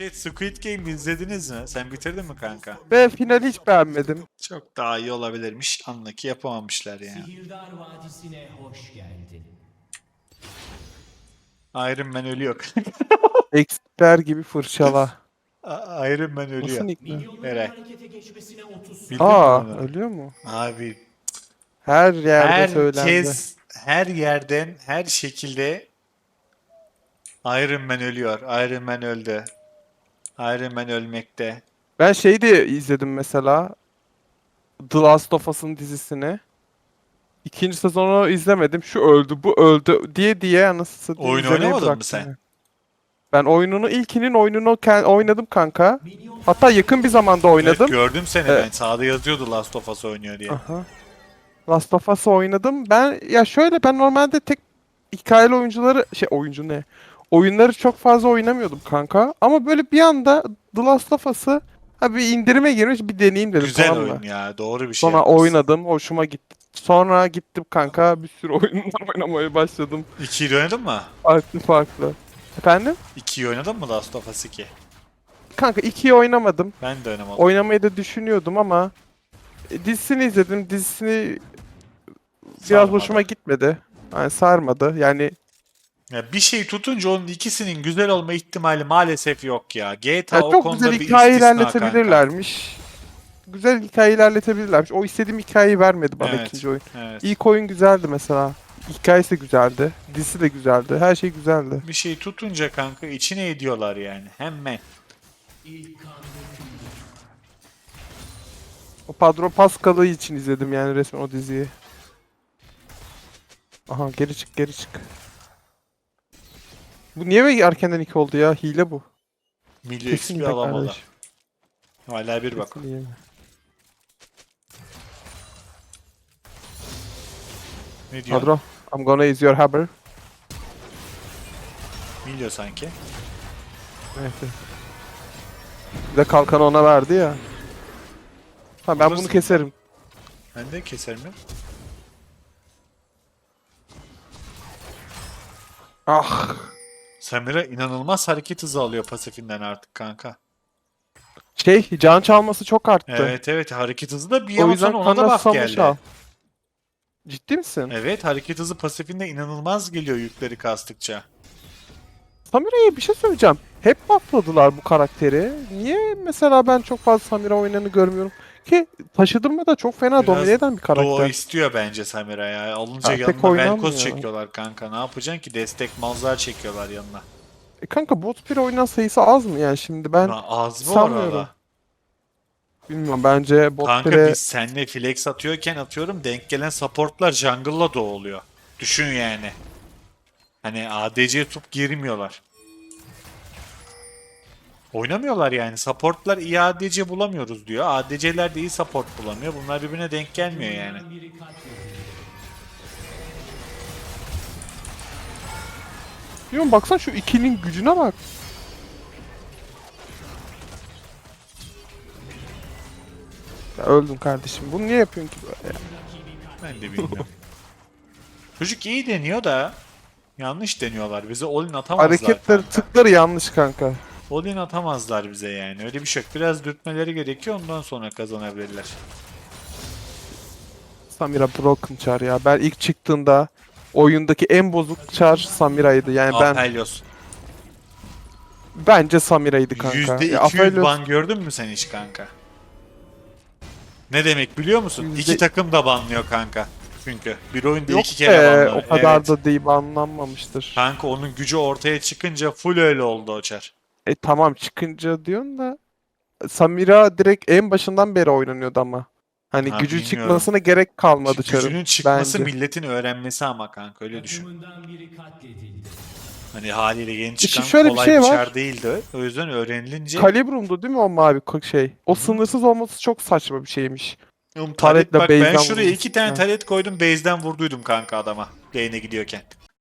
Şey Squid Game izlediniz mi? Sen bitirdin mi kanka? Ve finali hiç beğenmedim. Çok daha iyi olabilirmiş. Anla ki yapamamışlar yani. Sihirdar Vadisi'ne hoş geldin. Iron Man ölüyor. Eksper gibi fırçala. A- Iron Man Nasıl ölüyor. nickli? Milyonların Eray. harekete geçmesine 30 Bildin Aa mi bunu? ölüyor mu? Abi Her yerde söylendi. herkes her yerden her şekilde Iron Man ölüyor. Iron Man öldü. Iron Man ölmekte. Ben şeyi de izledim mesela. The Last of Us'ın dizisini. İkinci sezonu izlemedim. Şu öldü, bu öldü diye diye anasını satayım Oyun izlemeyi oynamadın mı bıraktım sen? ya. Ben oyununu ilkinin oyununu ken- oynadım kanka. Hatta yakın bir zamanda oynadım. Evet, gördüm seni Evet. ben. Sağda yazıyordu Last of Us oynuyor diye. Aha. Last of Us'ı oynadım. Ben ya şöyle ben normalde tek hikayeli oyuncuları şey oyuncu ne? Oyunları çok fazla oynamıyordum kanka. Ama böyle bir anda The Last of Us'ı ha bir indirime girmiş bir deneyeyim dedim Güzel tamam mı? oyun ya. Doğru bir şey Sonra yapmışsın. oynadım, hoşuma gitti. Sonra gittim kanka bir sürü oyunlar oynamaya başladım. İkiyi de oynadın mı? Farklı farklı. Efendim? İkiyi oynadın mı Last of Us 2? Kanka ikiyi oynamadım. Ben de oynamadım. Oynamayı da düşünüyordum ama e, dizisini izledim. Dizisini biraz Sarmadı. hoşuma gitmedi. Yani sarmadı. Yani Ya bir şey tutunca onun ikisinin güzel olma ihtimali maalesef yok ya. GTA ya o çok konuda güzel bir hikaye istisna kanka. ilerletebilirlermiş. Güzel hikaye ilerletebilirlermiş. O istediğim hikayeyi vermedi bana Evet. ikinci oyun. Evet. İlk oyun güzeldi mesela. Hikayesi de güzeldi. Dizisi de güzeldi. Her şey güzeldi. Bir şey tutunca kanka içine ediyorlar yani. Hemen. O Padro Pascal'ı için izledim yani resmen o diziyi. Aha geri çık geri çık. Bu niye böyle erkenden iki oldu ya? Hile bu. Milyo Kesin XP alamadı. kardeş. Hala bir bak. Kesin hile. Ne diyor? Padro, I'm gonna use your hammer. Milyo sanki. Evet. evet. Bir de kalkanı ona verdi ya. Ha ben bunu Alırsın. keserim. Ben de keserim ya. Ah. Samira inanılmaz hareket hızı alıyor pasifinden artık kanka. Şey can çalması çok arttı. Evet evet hareket hızı da bir o yüzden ona da susamış geldi. al. Ciddi misin? Evet hareket hızı pasifinde inanılmaz geliyor yükleri kastıkça. Samira'ya bir şey söyleyeceğim. Hep buffladılar bu karakteri. Niye mesela ben çok fazla Samira oynayanı görmüyorum? Ki taşıdırma da çok fena Biraz domine eden bir Doğu karakter. istiyor bence Samira ya. Alınca pek yanına. Velkoz çekiyorlar kanka. Ne yapacaksın ki? Destek malzar çekiyorlar yanına. E kanka bot bir oynayan sayısı az mı yani şimdi ben Ha, az mı sanmıyorum. orada? bilmiyorum bence bot Kanka pire- biz seninle flex atıyorken atıyorum denk gelen supportlar jungle'la da oluyor. Düşün yani. Hani ADC tutup girmiyorlar. Oynamıyorlar yani. Supportlar iyi ADC bulamıyoruz diyor. ADC'ler de iyi support bulamıyor. Bunlar birbirine denk gelmiyor yani. Bilmiyorum baksana şu ikinin gücüne bak. Ya öldüm kardeşim. Bunu niye yapıyorsun ki böyle ya? Ben de bilmiyorum. Çocuk iyi deniyor da yanlış deniyorlar. Bize all-in atamazlar Hareketleri kanka. tıkları yanlış kanka. All-in atamazlar bize yani. Öyle bir şey yok. Biraz dürtmeleri gerekiyor ondan sonra kazanabilirler. Samira broken char ya. Ben ilk çıktığında oyundaki en bozuk char Samira'ydı. Yani ben Aphelios. bence Samira'ydı kanka. Yüzde Ya 200 Aphelios- ban gördün mü sen hiç kanka? Ne demek biliyor musun? Yüzde- İki takım da banlıyor kanka. Çünkü bir oyunda Yok iki kere be, o kadar Evet. da değil anlanmamıştır. Kanka onun gücü ortaya çıkınca full öyle oldu o çar. E tamam çıkınca diyorsun da Samira direkt en başından beri oynanıyordu ama. Hani Ha, gücü bilmiyorum. çıkmasına gerek kalmadı çarın. Gücünün çıkması bence. milletin öğrenmesi ama kanka öyle düşün. Takımından biri katledildi. Hani haliyle yeni çıkan şöyle bir kolay şey bir var. çar değildi. O yüzden öğrenilince Kalibrum'du değil mi o mavi ko- şey? O sınırsız olması çok saçma bir şeymiş. Taret Taretle bak ben şuraya vurmuş. iki tane Ha. taret koydum base'den vurduydum kanka adama. Lane'e gidiyorken.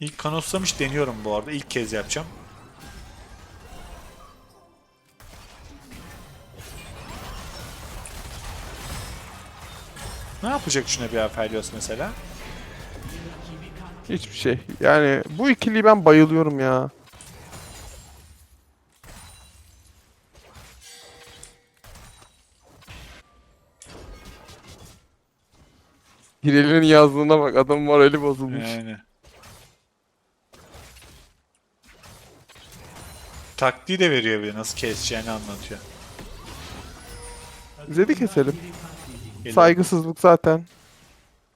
İlk kanoslamış deniyorum bu arada. İlk kez yapacağım. Ne yapacak şuna bir Aphelios mesela? Hiçbir şey. Yani bu ikiliyi ben bayılıyorum ya. Hirel'in yazdığına bak adam morali bozulmuş. Yani. Taktiği de veriyor bir nasıl keseceğini anlatıyor. Zed'i keselim. Geliyor. Saygısızlık zaten.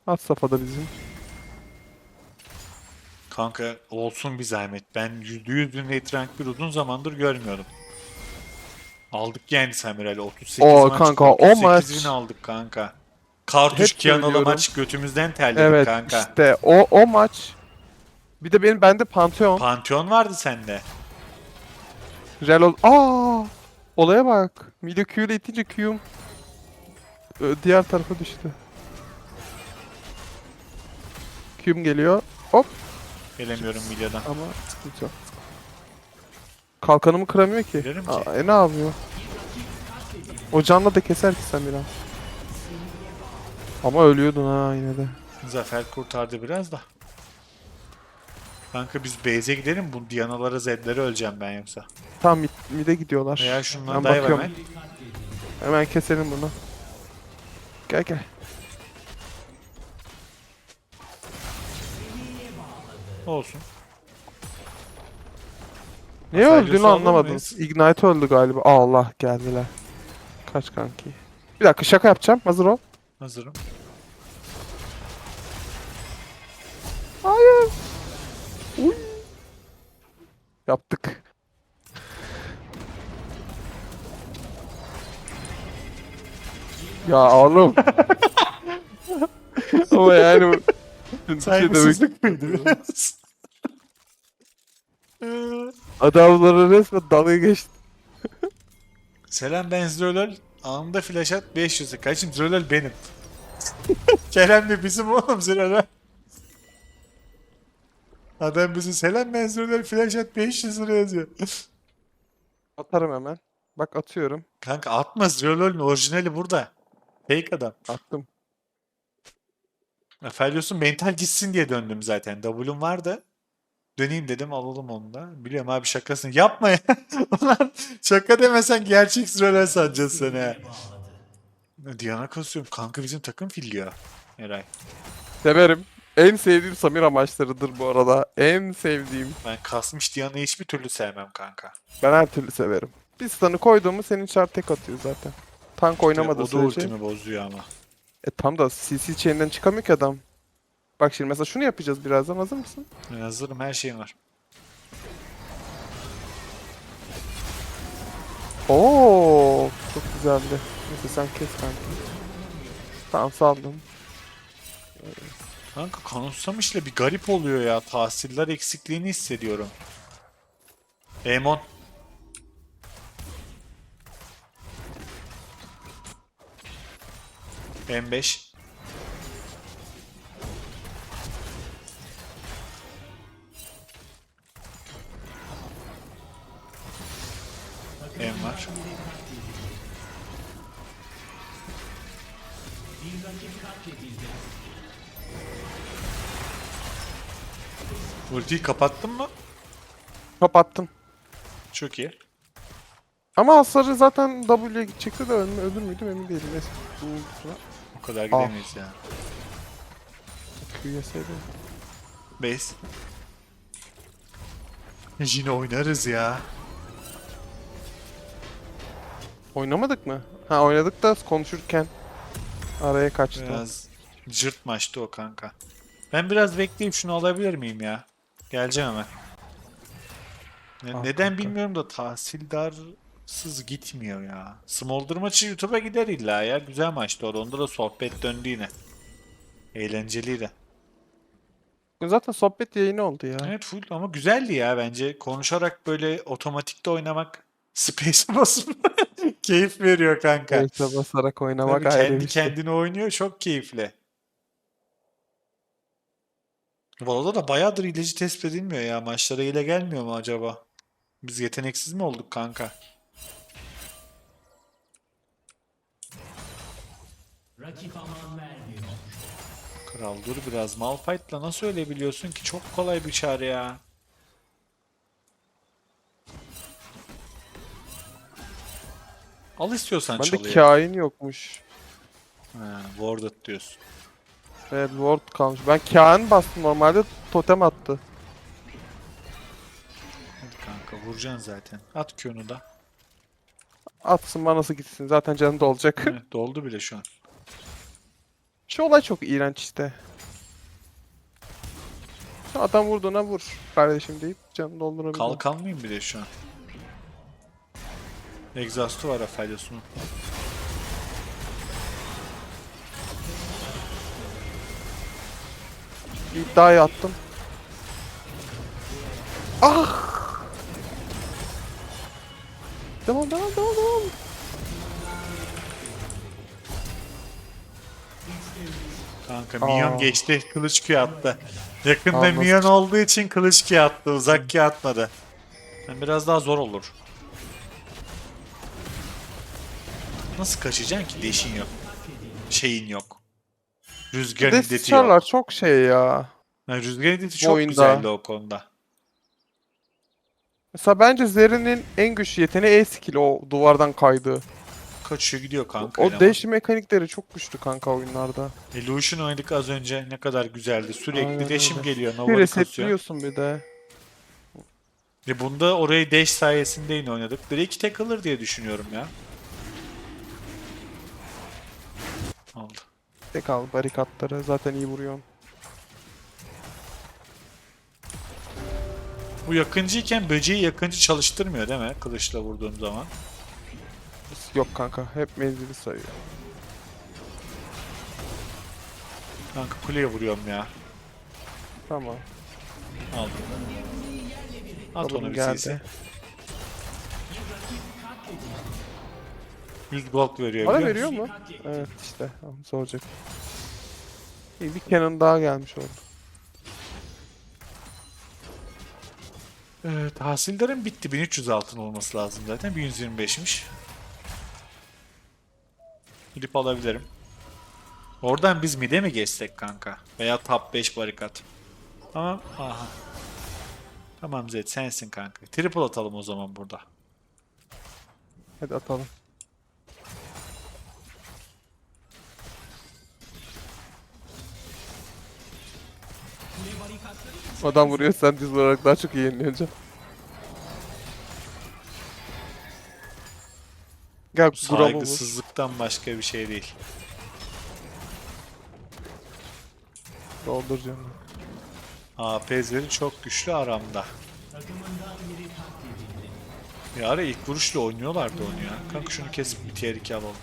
At safhada bizim. Kanka olsun bir zahmet. Ben %100 bin rate rank bir uzun zamandır görmüyordum. Aldık yani Samirel'i 38 Oo, maç. kanka, o 38 maç- bin aldık kanka. Kartuş Kianalı maç götümüzden terledik Evet kanka. işte o o maç. Bir de benim bende Pantheon. Pantheon vardı sende. Rel Aa! Olaya bak. Mide Q ile itince Q'um ö, diğer tarafa düştü. Q'um geliyor. Hop Gelemiyorum Milya'dan. ama yok. Kalkanımı kıramıyor ki. Ki. Aa, e ne yapıyor? O canla da keser ki sen biraz. Ama ölüyordun ha yine de. Zafer kurtardı biraz da. Kanka biz base'e gidelim. Bu Diana'lara Zed'lere öleceğim ben yoksa. Tam mid, mid'e gidiyorlar. Veya şundan Ben dive bakıyorum. hemen. Hemen keselim bunu. Gel gel. Olsun. Niye Aphelios'u öldüğünü alır anlamadım. mıyız? Ignite öldü galiba. Allah geldiler. Kaç kanki. Bir dakika şaka yapacağım. Hazır ol. Hazırım. Yaptık. ya oğlum. Ama yani bu- şey. Saygısızlık mıydı biraz? Adamlara resmen dalga geçti. Selam ben Zrolol. Anında flash at 500'e. Kaçım Zrolol benim. Kerem de bizim oğlum Zrolol. Adam bizi selam Zrolol flash at 500 lira yazıyor. Atarım hemen. Bak atıyorum. Kanka atma Zrolol'ün orijinali burada. Fake adam. Attım. Aphelios'un mental gitsin diye döndüm zaten. W'm vardı. Döneyim dedim alalım onu da. Biliyorum abi şakasını. Yapma ya. Ulan şaka demesen gerçek Zrolol sanacağız seni. ha. Diana kasıyorum. Kanka bizim takım filliyor. Eray. Severim. En sevdiğim Samira maçlarıdır bu arada. En sevdiğim. Ben kasmış Diana'yı hiçbir türlü sevmem kanka. Ben her türlü severim. Bir stun'ı koyduğumu senin çar tek atıyor zaten. Tank oynamadığı o da sürece. ultimi bozuyor ama. E tam da CC chain'den çıkamıyor ki adam. Bak şimdi mesela şunu yapacağız birazdan. Hazır mısın? Ben hazırım her şeyim var. Oo, çok güzeldi. Neyse sen kes kanka. Tamam saldım. Kanka kanutsamışla bir garip oluyor ya. Tahsiller eksikliğini hissediyorum. Emon. M5. M var. Ultiyi kapattın mı? Kapattım. Çok iyi. Ama hasarı zaten W'ye gidecekti de ölme, ölür müydüm emin değilim. Neyse. O kadar gidemeyiz ya. Q yeseydim. Base. Yine oynarız ya. Oynamadık mı? Ha oynadık da konuşurken araya kaçtı. Biraz Cırt maçtı o kanka. Ben biraz bekleyeyim şunu alabilir miyim ya? Geleceğim hemen. Ne- Al neden kanka. bilmiyorum da tahsildarsız gitmiyor ya. Smolder maçı YouTube'a gider illa ya. Güzel maçtı orada. Onda da sohbet döndü yine. Eğlenceliydi. Zaten sohbet yayını oldu ya. Evet full ama güzeldi ya bence. Konuşarak böyle otomatikte oynamak Space'e basıp keyif veriyor kanka. Neyse basarak oynamak Tabii ayrı kendi bir şey. kendine oynuyor çok keyifli. Valo'da da bayağıdır ilacı tespit edilmiyor ya. Maçlara ile gelmiyor mu acaba? Biz yeteneksiz mi olduk kanka? Rakip aman vermiyor. Kral dur biraz. Malphite'la nasıl öyle biliyorsun ki? Çok kolay bir çare ya. Al istiyorsan Bende çalıya. kain yokmuş. Ha, warded diyorsun. Evet ward kalmış. Ben kain bastım normalde totem attı. Hadi kanka vuracaksın zaten. At Q'nu da. Atsın manası gitsin. Zaten canı da olacak. Evet, doldu bile şu an. Şu olay çok iğrenç işte. Şu Adam vurduğuna vur kardeşim deyip canını doldurabilir. Kalkan mıyım bir de şu an? Exhaust'u var İddiayı attım. Ah! Devam devam devam devam. Kanka minyon Aa. geçti. Kılıç Q attı. Yakında Anladım. minyon olduğu için kılıç Q attı. Uzak Q atmadı. Yani biraz daha zor olur. Nasıl kaçacaksın ki? Deşin yok. Şeyin yok. Rüzgar Bir de iddeti yok. sıçarlar çok şey ya. Yani rüzgar iddeti çok oyunda. güzeldi o konuda. Mesela bence Zeri'nin en güçlü yeteneği E-skill o duvardan kaydığı. Kaçıyor gidiyor kanka. O eleman. değişim mekanikleri çok güçlü kanka oyunlarda. Illusion oynadık az önce. Ne kadar güzeldi. Sürekli Aynen deşim öyle. geliyor. Bir Nova'yı kasıyor. resetliyorsun bir de. Ve bunda orayı dash sayesinde yine oynadık. Drake tek alır diye düşünüyorum ya. Aldı. Tek al barikatları zaten iyi vuruyorsun. Bu yakıncıyken böceği yakıncı çalıştırmıyor değil mi? Kılıçla vurduğum zaman. Yok kanka hep menzili sayıyor. Kanka kuleye vuruyorum ya. Tamam. Aldım. At Oğlum onu bir geldi. CC. 100 gold veriyor Bana biliyor veriyor musun? mu? Evet işte tamam, soracak. İyi bir Canon daha gelmiş oldu. Evet, tahsildarın bitti. 1300 altın olması lazım zaten. 1125'miş. Gidip alabilirim. Oradan biz mide mi geçsek kanka? Veya top 5 barikat. Tamam. Aha. Tamam Zed sensin kanka. Triple atalım o zaman burada. Hadi atalım. Adam vuruyor sen düz olarak daha çok iyi yenileyeceksin. Gel vur. Saygısızlıktan başka bir şey değil. Doldur canını. AP'leri çok güçlü aramda. Bir ara ilk vuruşla oynuyorlardı onu ya. Kanka şunu kesip bir tier 2 alalım.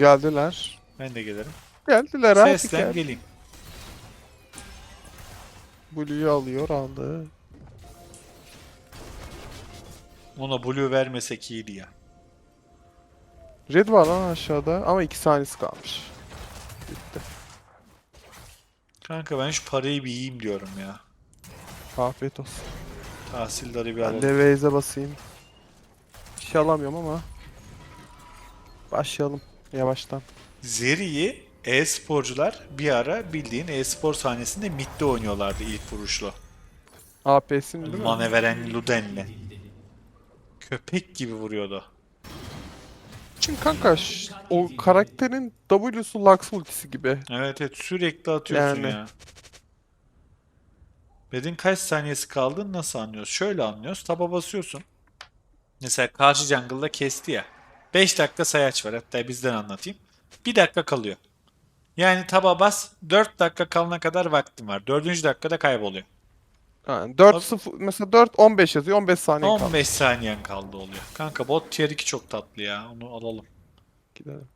Geldiler. Ben de gelirim. Geldiler abi. Seslen gel. geleyim. Blue'yu alıyor aldı. Ona blue vermesek iyiydi ya. Red var lan aşağıda ama 2 saniyesi kalmış. Bitti. Kanka ben şu parayı bir yiyeyim diyorum ya. Afiyet olsun. Tahsildarı bir Ben alalım. de Waze'e basayım. Bir şey alamıyorum ama. Başlayalım yavaştan. Zeri'yi e-sporcular bir ara bildiğin e-spor sahnesinde midde oynuyorlardı ilk vuruşlu. AP'sin değil mi? Maneveren Luden'le. Köpek gibi vuruyordu. Çünkü kanka ş- o karakterin W'su Lux ultisi gibi. Evet evet sürekli atıyorsun Yani. ya. Red'in kaç saniyesi kaldığını nasıl anlıyoruz? Şöyle anlıyoruz. Taba basıyorsun. Mesela karşı jungle'da kesti ya. 5 dakika sayaç var. Hatta bizden anlatayım. 1 dakika kalıyor. Yani taba bas 4 dakika kalana kadar vaktin var. 4. dakikada kayboluyor. Yani 4 0 mesela 4 15 yazıyor 15 saniye kaldı. 15 saniyen kaldı oluyor. Kanka bot tier 2 çok tatlı ya. Onu alalım. Gidelim.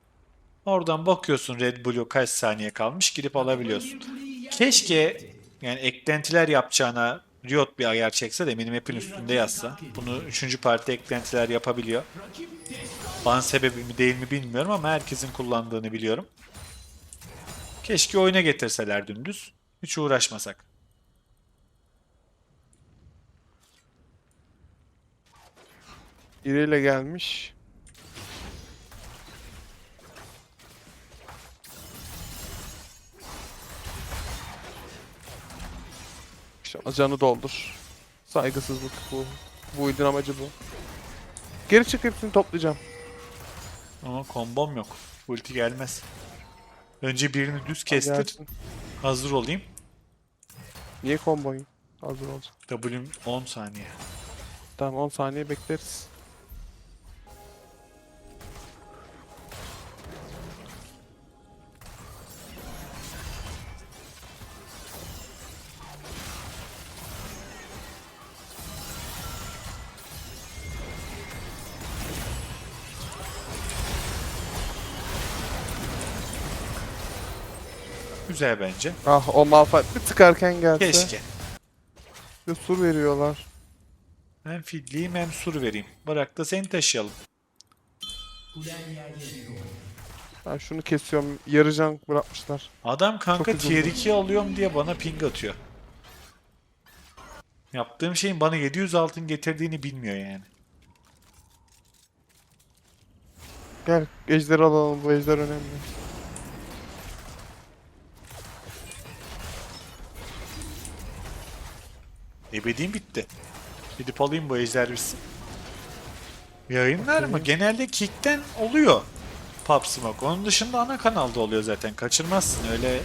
Oradan bakıyorsun Red Blue kaç saniye kalmış girip alabiliyorsun. Keşke yani eklentiler yapacağına Riot bir ayar çekse de benim hepin üstünde yazsa. Bunu 3. parti eklentiler yapabiliyor. Ban sebebi mi değil mi bilmiyorum ama herkesin kullandığını biliyorum. Keşke oyuna getirseler dümdüz. Hiç uğraşmasak. Biriyle gelmiş. Canı doldur. Saygısızlık bu. Bu oyunun amacı bu. Geri çık hepsini toplayacağım. Ama kombom yok. Ulti gelmez. Önce birini düz kestir. Gelsin. Hazır olayım. Niye komboyu? Hazır olacak. W'm 10 saniye. Tamam 10 saniye bekleriz. Güzel bence. Ah o Malphite bir tıkarken gelse. Keşke. Bir sur veriyorlar. Hem fidliyim hem sur vereyim. Bırak da seni taşıyalım. Ben şunu kesiyorum. Yarı can bırakmışlar. Adam kanka Çok üzüldüm. tier 2 alıyorum diye bana ping atıyor. Yaptığım şeyin bana 700 altın getirdiğini bilmiyor yani. Gel ejderi alalım. Bu ejder önemli. Ebediğim bitti. Gidip alayım bu ejder bitsin. Yayınlar mı? Genelde Kick'ten oluyor. Pop Smoke. Onun dışında ana kanalda oluyor zaten. Kaçırmazsın. Öyle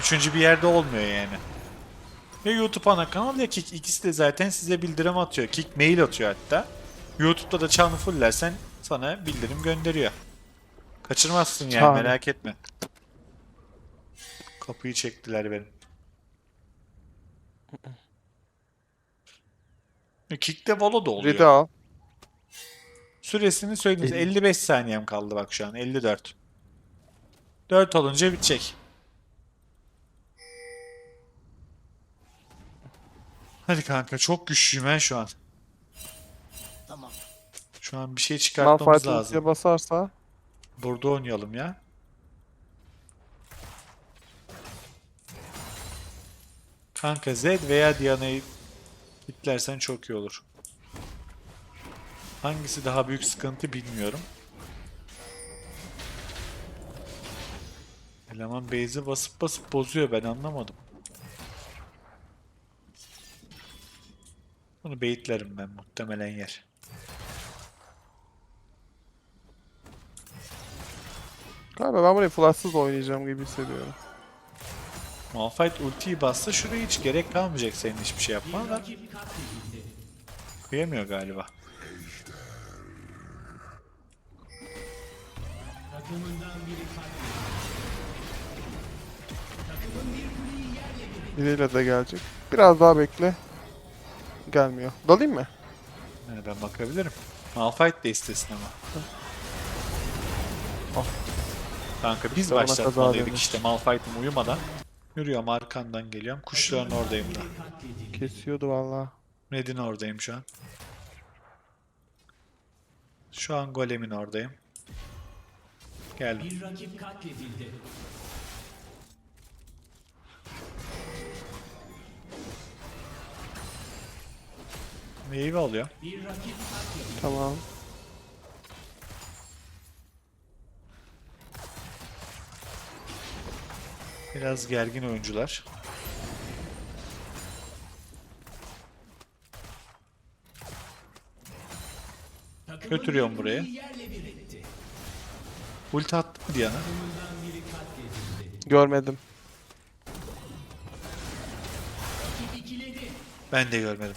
üçüncü bir yerde olmuyor yani. Ya YouTube ana kanal ya Kick. İkisi de zaten size bildirim atıyor. Kick mail atıyor hatta. YouTube'da da çanı fullersen sana bildirim gönderiyor. Kaçırmazsın yani Çağrı. merak etme. Kapıyı çektiler benim. Kick'te Valo da oluyor. Red'i al. Süresini söyleyeyim. size. 55 saniyem kaldı bak şu an. 54. 4 olunca bitecek. Hadi kanka çok güçlüyüm ben şu an. Tamam. Şu an bir şey çıkartmamız Malphite lazım. basarsa. Burada oynayalım ya. Kanka Zed veya Diana'yı hitlersen çok iyi olur. Hangisi daha büyük sıkıntı bilmiyorum. Eleman base'i basıp basıp bozuyor ben anlamadım. Bunu baitlerim ben muhtemelen yer. Galiba ben burayı flashsız oynayacağım gibi hissediyorum. Malphite ultiyi bassa şuraya hiç gerek kalmayacak senin hiçbir şey yapmana da kıyamıyor galiba. Biriyle de gelecek. Biraz daha bekle. Gelmiyor. Dalayım mı? Yani ben bakabilirim. Malphite de istesin ama. Ah. Kanka biz kaza başlatmalıydık işte Malphite'ım uyumadan. Yürüyorum arkandan geliyorum. Kuşların oradayım da. Kesiyordu valla. Red'in oradayım şu an. Şu an Golem'in oradayım. Geldim. Bir rakip katledildi. Wave alıyor. Bir rakip katledildi. Tamam. Biraz gergin oyuncular. Götürüyorum buraya. Ulti attı mı Diana? Görmedim. Ben de görmedim.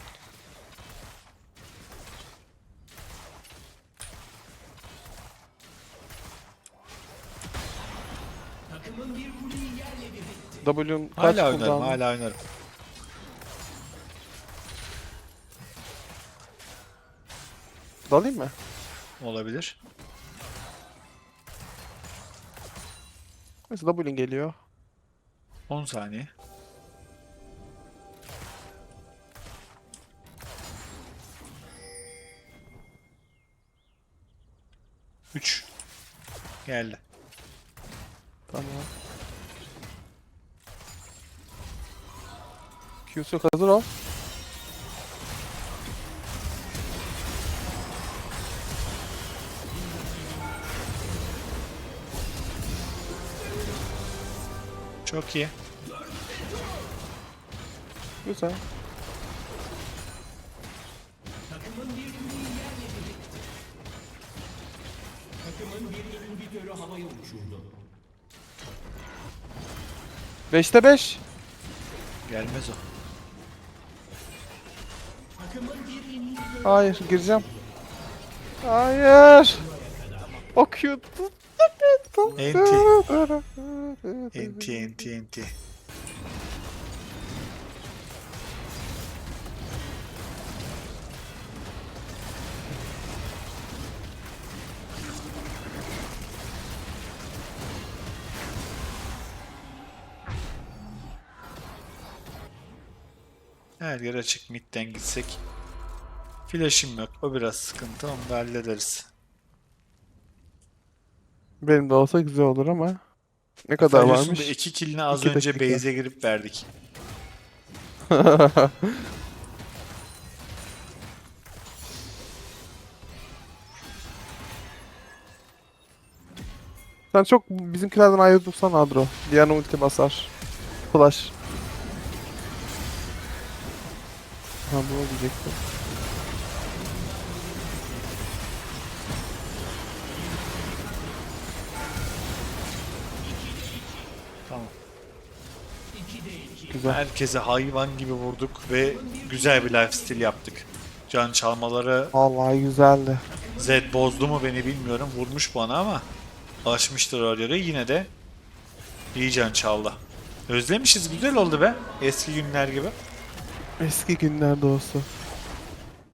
W'un kaç Hala oynarım, hala oynarım. Dalayım mı? Olabilir. Neyse W'un geliyor. 10 saniye. Üç. Geldi. Tamam. Q'su yok hazır ol. Çok iyi. Güzel. Takımın bir kuleyi yerle Hayır gireceğim. Hayır. O Q tuttu beni. Enti enti enti. Her yer açık midden gitsek. Flash'im yok. O biraz sıkıntı. Onu da hallederiz. Benim de olsa güzel olur ama. Ne kadar Ferguson'da varmış? iki killini az İki önce dakika. base'e girip verdik. Sen çok bizimkilerden ayrı dursan Adro. Diğer ulti basar. Flash. Ha bu diyecektim. Güzel. Herkese hayvan gibi vurduk ve güzel bir lifesteal yaptık. Can çalmaları Vallahi güzeldi. Zed bozdu mu beni bilmiyorum. Vurmuş bana ama alışmıştır o yere. Yine de iyi can çaldı. Özlemişiz. Güzel oldu be. Eski günler gibi. Eski günlerde olsun.